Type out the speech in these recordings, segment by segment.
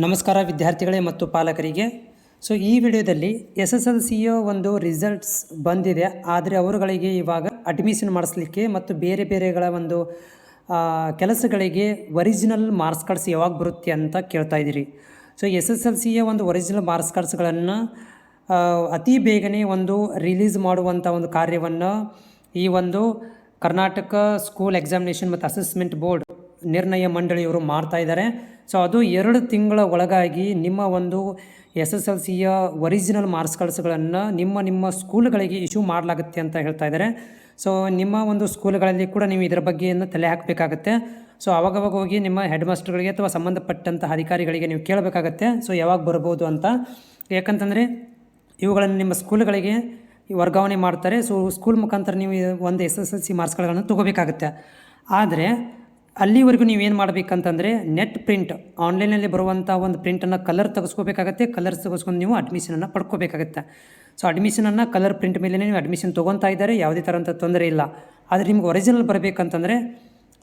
ನಮಸ್ಕಾರ ವಿದ್ಯಾರ್ಥಿಗಳೇ ಮತ್ತು ಪಾಲಕರಿಗೆ. ಸೊ ಈ ವಿಡಿಯೋದಲ್ಲಿ ಎಸ್ ಎಸ್ ಎಲ್ ಸಿಯ ಒಂದು ರಿಸಲ್ಟ್ಸ್ ಬಂದಿದೆ. ಆದರೆ ಅವರುಗಳಿಗೆ ಇವಾಗ ಅಡ್ಮಿಷನ್ ಮಾಡಿಸ್ಲಿಕ್ಕೆ ಮತ್ತು ಬೇರೆ ಬೇರೆಗಳ ಒಂದು ಕೆಲಸಗಳಿಗೆ ಒರಿಜಿನಲ್ ಮಾರ್ಕ್ಸ್ ಕಾರ್ಡ್ಸ್ ಯಾವಾಗ ಬರುತ್ತೆ ಅಂತ ಕೇಳ್ತಾ ಇದ್ದೀರಿ. ಸೊ ಎಸ್ ಎಸ್ ಎಲ್ ಸಿಯ ಒಂದು ಒರಿಜಿನಲ್ ಮಾರ್ಕ್ಸ್ ಕಾರ್ಡ್ಸ್ಗಳನ್ನು ಅತಿ ಬೇಗನೆ ಒಂದು ರಿಲೀಸ್ ಮಾಡುವಂಥ ಒಂದು ಕಾರ್ಯವನ್ನು ಈ ಒಂದು Karnataka school examination and assessment board ನಿರ್ಣಯ ಮಂಡಳಿಯವರು ಮಾಡ್ತಾ ಇದ್ದಾರೆ. ಸೊ ಅದು ಎರಡು ತಿಂಗಳ ಒಳಗಾಗಿ ನಿಮ್ಮ ಒಂದು ಎಸ್ ಎಸ್ ಎಲ್ ಸಿಯ ಒರಿಜಿನಲ್ ಮಾರ್ಕ್ಸ್ ಕಾರ್ಡ್ಸ್ಗಳನ್ನು ನಿಮ್ಮ ನಿಮ್ಮ ಸ್ಕೂಲ್ಗಳಿಗೆ ಇಶ್ಯೂ ಮಾಡಲಾಗುತ್ತೆ ಅಂತ ಹೇಳ್ತಾ ಇದ್ದಾರೆ. ಸೊ ನಿಮ್ಮ ಒಂದು ಸ್ಕೂಲ್ಗಳಲ್ಲಿ ಕೂಡ ನೀವು ಇದರ ಬಗ್ಗೆಯನ್ನು ತಲೆ ಹಾಕಬೇಕಾಗತ್ತೆ. ಸೊ ಅವಾಗವಾಗ ಹೋಗಿ ನಿಮ್ಮ ಹೆಡ್ ಮಾಸ್ಟರ್ಗಳಿಗೆ ಅಥವಾ ಸಂಬಂಧಪಟ್ಟಂತಹ ಅಧಿಕಾರಿಗಳಿಗೆ ನೀವು ಕೇಳಬೇಕಾಗತ್ತೆ. ಸೊ ಯಾವಾಗ ಬರ್ಬೋದು ಅಂತ. ಯಾಕಂತಂದರೆ ಇವುಗಳನ್ನು ನಿಮ್ಮ ಸ್ಕೂಲ್ಗಳಿಗೆ ವರ್ಗಾವಣೆ ಮಾಡ್ತಾರೆ. ಸೊ ಸ್ಕೂಲ್ ಮುಖಾಂತರ ನೀವು ಒಂದು ಎಸ್ ಎಸ್ ಎಲ್ ಸಿ ಮಾರ್ಕ್ಸ್ಗಳನ್ನು ತೊಗೋಬೇಕಾಗತ್ತೆ. ಆದರೆ ಅಲ್ಲಿವರೆಗೂ ನೀವೇನು ಮಾಡಬೇಕಂತಂದರೆ ನೆಟ್ ಪ್ರಿಂಟ್, ಆನ್ಲೈನಲ್ಲಿ ಬರುವಂಥ ಒಂದು ಪ್ರಿಂಟನ್ನು ಕಲರ್ ತೆಗೆಸ್ಕೋಬೇಕಾಗತ್ತೆ. ಕಲರ್ ತೆಗೆಸ್ಕೊಂಡು ನೀವು ಅಡ್ಮಿಷನನ್ನು ಪಡ್ಕೋಬೇಕಾಗತ್ತೆ. ಸೊ ಅಡ್ಮಿಷನನ್ನು ಕಲರ್ ಪ್ರಿಂಟ್ ಮೇಲೆ ನೀವು ಅಡ್ಮಿಷನ್ ತೊಗೊತಾ ಇದ್ದಾರೆ. ಯಾವುದೇ ಥರಂಥ ತೊಂದರೆ ಇಲ್ಲ. ಆದರೆ ನಿಮ್ಗೆ ಒರಿಜಿನಲ್ ಬರಬೇಕಂತಂದರೆ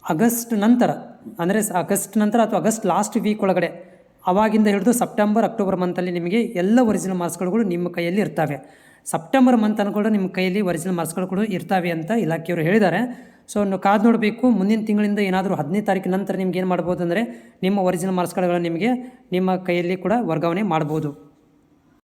ಆಗಸ್ಟ್ ನಂತರ, ಅಂದರೆ ಆಗಸ್ಟ್ ನಂತರ ಅಥವಾ ಆಗಸ್ಟ್ ಲಾಸ್ಟ್ ವೀಕ್ ಒಳಗಡೆ, ಅವಾಗಿಂದ ಹಿಡಿದು ಸೆಪ್ಟೆಂಬರ್ ಅಕ್ಟೋಬರ್ ಮಂತಲ್ಲಿ ನಿಮಗೆ ಎಲ್ಲ ಒರಿಜಿನಲ್ ಮಾರ್ಕ್ಸ್ಗಳು ನಿಮ್ಮ ಕೈಯಲ್ಲಿ ಇರ್ತವೆ. ಸೆಪ್ಟೆಂಬರ್ ಮಂತ್ ಅನ್ಕೊಂಡು ನಿಮ್ಮ ಕೈಯಲ್ಲಿ ಒರಿಜಿನಲ್ ಮಾರ್ಕ್ಸ್ಗಳು ಕೂಡ ಇರ್ತವೆ ಅಂತ ಇಲಾಖೆಯವರು ಹೇಳಿದ್ದಾರೆ. ಸೊ ಕಾದು ನೋಡಬೇಕು. ಮುಂದಿನ ತಿಂಗಳಿಂದ ಏನಾದರೂ ಹದಿನೈದು ತಾರೀಕು ನಂತರ ನಿಮ್ಗೆ ಏನು ಮಾಡ್ಬೋದು ಅಂದರೆ ನಿಮ್ಮ ಒರಿಜಿನಲ್ ಕಾರ್ಡ್ಗಳನ್ನು ನಿಮಗೆ ನಿಮ್ಮ ಕೈಯಲ್ಲಿ ಕೂಡ ವರ್ಗಾವಣೆ ಮಾಡ್ಬೋದು.